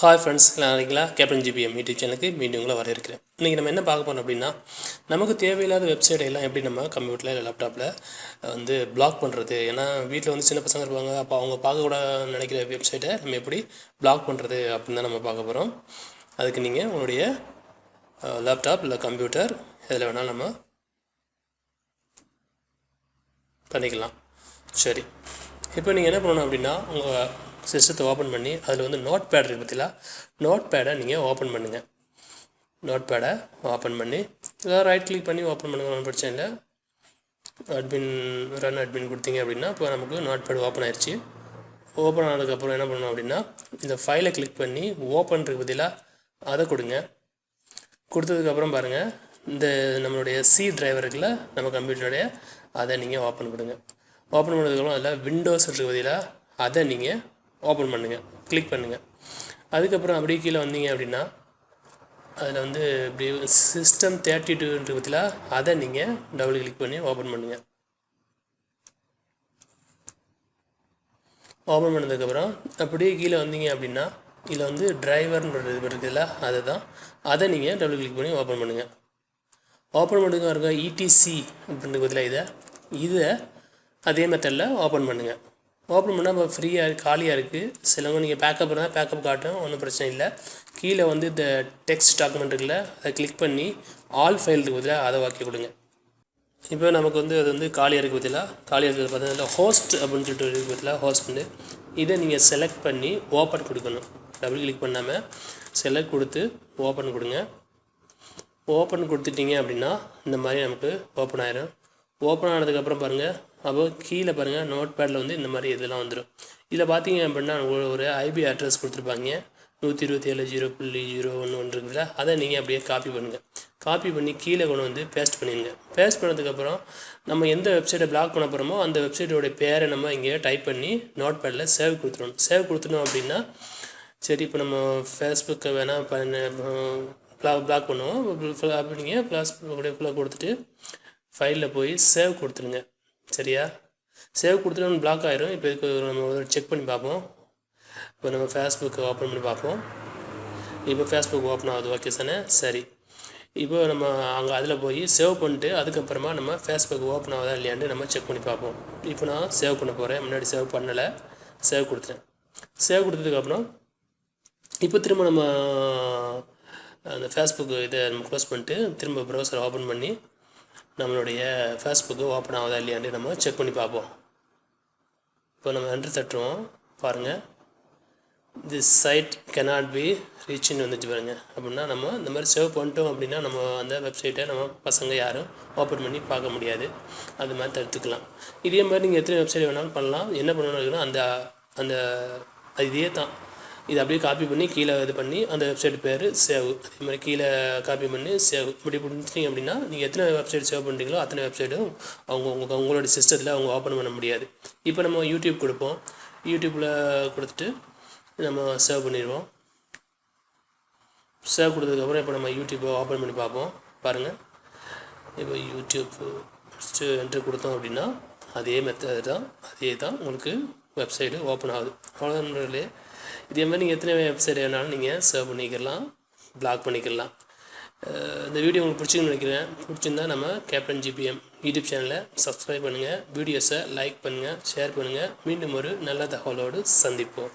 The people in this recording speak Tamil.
ஹாய் ஃப்ரெண்ட்ஸ் நான் இருக்கீங்களா கேப்டன் ஜிபிஎம் யூடியூப் சேனலுக்கு மீண்டும் உங்களை வரவேற்கிறேன். இன்றைக்கி நம்ம என்ன பார்க்க போகிறோம் அப்படின்னா நமக்கு தேவையில்லாத வெப்சைட் எல்லாம் எப்படி நம்ம கம்ப்யூட்டரில் இல்லை லேப்டாப்பில் வந்து பிளாக் பண்ணுறது ஏன்னா வீட்டில் வந்து சின்ன பசங்க இருப்பாங்க அப்போ அவங்க பார்க்கக்கூட நினைக்கிற வெப்சைட்டை நம்ம எப்படி பிளாக் பண்ணுறது அப்படின்னு தான் நம்ம பார்க்க போகிறோம் அதுக்கு நீங்கள் உங்களுடைய லேப்டாப் இல்லை கம்ப்யூட்டர் எதில் வேணால் நம்ம பண்ணிக்கலாம். சரி. இப்போ நீங்கள் என்ன பண்ணணும் அப்படின்னா உங்கள் சிஸ்டத்தை ஓப்பன் பண்ணி அதில் வந்து நோட் பேட் இருக்குது பார்த்தீங்களா நோட் பேடை நீங்கள் ஓப்பன் பண்ணுங்கள் நோட் பேடை ஓப்பன் பண்ணி ஏதாவது ரைட் கிளிக் பண்ணி ஓப்பன் பண்ணுங்க ஒன்றும் பிரச்சனை இல்லை. அட்மின் ரன் அட்மின் கொடுத்தீங்க அப்படின்னா இப்போ நமக்கு நோட் பேட் ஓப்பன் ஆயிடுச்சு ஓப்பன் ஆனதுக்கப்புறம் என்ன பண்ணணும் அப்படின்னா இந்த ஃபைலை கிளிக் பண்ணி ஓப்பன் இருக்கு பதிலாக அதை கொடுங்க. கொடுத்ததுக்கப்புறம் பாருங்கள் இந்த நம்மளுடைய சி டிரைவர் இருக்குல்ல நம்ம கம்ப்யூட்டருடைய அதை நீங்கள் ஓப்பன் பண்ணுங்கள் ஓப்பன் பண்ணதுக்கப்புறம் அதில் விண்டோஸ் இருக்கு பதிலாக அதை நீங்கள் ஓப்பன் பண்ணுங்கள் கிளிக் பண்ணுங்கள் அதுக்கப்புறம் அப்படியே கீழே வந்தீங்க அப்படின்னா அதில் வந்து இப்படி சிஸ்டம் தேர்ட்டி டூன்ற பதிலாக அதை நீங்கள் டபுள் கிளிக் பண்ணி ஓப்பன் பண்ணுங்கள் ஓப்பன் பண்ணதுக்கப்புறம் அப்படியே கீழே வந்தீங்க அப்படின்னா இதில் வந்து டிரைவர்ன்ற இது இருக்குதுல்ல அதை தான் அதை நீங்கள் டபுள் கிளிக் பண்ணி ஓப்பன் பண்ணுங்கள் ஓப்பன் பண்ணுங்க இருக்க இடிசி அப்படின்ற பதிலாக இதை இதை அதே மெத்தடில் ஓப்பன் பண்ணுங்கள் ஓப்பன் பண்ணால் இப்போ ஃப்ரீயாக காலியாக இருக்குது சிலவங்க நீங்கள் பேக்கப் இருந்தால் பேக்கப் காட்டும் ஒன்றும் பிரச்சனை இல்லை. கீழே வந்து இந்த டெக்ஸ்ட் டாக்குமெண்ட் இருக்குல்ல அதை கிளிக் பண்ணி ஆல் ஃபைல் இருக்கு பதிலாக அதை வாக்கி கொடுங்க. இப்போ நமக்கு வந்து அது வந்து காலியாக இருக்குது பதிலாக காலியாக இருக்கிறது பார்த்தீங்கன்னா ஹோஸ்ட் அப்படின்னு சொல்லிட்டு இருக்குது பதிலாக ஹோஸ்ட் வந்து இதை நீங்கள் செலக்ட் பண்ணி ஓப்பன் கொடுக்கணும். டபுள் கிளிக் பண்ணாமல் செலக்ட் கொடுத்து ஓப்பன் கொடுங்க. ஓப்பன் கொடுத்துட்டீங்க அப்படின்னா இந்த மாதிரி நமக்கு ஓப்பன் ஆயிரும். ஓப்பன் ஆனதுக்கப்புறம் பாருங்கள் அப்போ கீழே பாருங்கள் நோட் பேடில் வந்து இந்த மாதிரி இதெல்லாம் வந்துடும் இதில் பார்த்தீங்க அப்படின்னா ஒரு- ஒரு ஐபி அட்ரஸ் கொடுத்துருப்பாங்க. நூற்றி இருபத்தி ஏழு ஜீரோ புள்ளி ஜீரோ ஒன்று ஒன்று இருக்குதுல அதை நீங்கள் அப்படியே காப்பி பண்ணுங்கள் காப்பி பண்ணி கீழே கொண்டு வந்து பேஸ்ட் பண்ணிடுங்க. பேஸ்ட் பண்ணதுக்கப்புறம் நம்ம எந்த வெப்சைட்டை பிளாக் பண்ண போகிறோமோ அந்த வெப்சைட்டோடைய பேரை நம்ம இங்கே டைப் பண்ணி நோட் பேடில் சேவ் கொடுத்துடணும். சேவ் கொடுத்துட்டோம் அப்படின்னா சரி இப்போ நம்ம ஃபேஸ்புக்கை வேணால் பண்ண பிளாக் பிளாக் பண்ணுவோம். அப்படிங்க நீங்கள் ப்ளாஸ் கொடுத்துட்டு ஃபைலில் போய் சேவ் கொடுத்துருங்க. சரியா? சேவ் கொடுத்துட்டு பிளாக் ஆகிரும் இப்போ இதுக்கு நம்ம செக் பண்ணி பார்ப்போம். இப்போ நம்ம ஃபேஸ்புக்கை ஓப்பன் பண்ணி பார்ப்போம். இப்போ ஃபேஸ்புக் ஓப்பன் ஆகுது. ஓகே தானே? சரி. இப்போ நம்ம அங்கே அதில் போய் சேவ் பண்ணிட்டு அதுக்கப்புறமா நம்ம ஃபேஸ்புக் ஓப்பன் ஆகுதா இல்லையான்னு நம்ம செக் பண்ணி பார்ப்போம். இப்போ நான் சேவ் பண்ண போகிறேன் முன்னாடி சேவ் பண்ணலை. சேவ் கொடுத்துட்டேன். சேவ் கொடுத்ததுக்கப்புறம் இப்போ திரும்ப நம்ம அந்த ஃபேஸ்புக் இதை நம்ம க்ளோஸ் பண்ணிட்டு திரும்ப ப்ரௌசர் ஓப்பன் பண்ணி நம்மளுடைய ஃபேஸ்புக்கு ஓப்பன் ஆகுதா இல்லையான்னு நம்ம செக் பண்ணி பார்ப்போம். இப்போ நம்ம என்ட்ரு தட்டுருவோம் பாருங்கள் திஸ் சைட் கெனாட் பி ரீச்னு வந்துச்சு பாருங்க. அப்படின்னா நம்ம இந்த மாதிரி சேவ் பண்ணிட்டோம் அப்படின்னா நம்ம அந்த வெப்சைட்டை நம்ம பசங்க யாரும் ஓப்பன் பண்ணி பார்க்க முடியாது. அது மாதிரி தடுத்துக்கலாம். இதே மாதிரி நீங்கள் எத்தனை வெப்சைட் வேணாலும் பண்ணலாம். என்ன பண்ணணும்னா அந்த அந்த இதே தான் இது அப்படியே காப்பி பண்ணி கீழே இது பண்ணி அந்த வெப்சைட் பேர் சேவ். அதே மாதிரி கீழே காப்பி பண்ணி சேவ். இப்படி பண்ணிட்டீங்க அப்படின்னா நீங்கள் எத்தனை வெப்சைட் சேவ் பண்ணுறீங்களோ அத்தனை வெப்சைட்டும் அவங்க உங்க உங்களோட சிஸ்டத்தில் அவங்க ஓப்பன் பண்ண முடியாது. இப்போ நம்ம யூடியூப் கொடுப்போம். யூடியூப்பில் கொடுத்துட்டு நம்ம சேவ் பண்ணிடுவோம். சேவ் கொடுத்ததுக்கப்புறம் இப்போ நம்ம யூடியூப்பை ஓப்பன் பண்ணி பார்ப்போம். பாருங்கள் இப்போ யூடியூப் ஃபஸ்ட்டு என்ட்ரி கொடுத்தோம் அப்படின்னா அதே மெத்தட் தான் அதே தான் உங்களுக்கு வெப்சைட்டு ஓப்பன் ஆகுது. அவ்வளோதான்லே இதே மாதிரி நீங்கள் எத்தனை வெப்சைட் வேணாலும் நீங்கள் சேவ் பண்ணிக்கலாம் பிளாக் பண்ணிக்கலாம். இந்த வீடியோ உங்களுக்கு பிடிச்சிருக்குன்னு நினைக்கிறேன். பிடிச்சிருந்தா நம்ம கேப்டன் ஜிபிஎம் யூடியூப் சேனலை சப்ஸ்கிரைப் பண்ணுங்கள் வீடியோஸை லைக் பண்ணுங்கள் ஷேர் பண்ணுங்கள் மீண்டும் ஒரு நல்ல தகவலோடு சந்திப்போம்.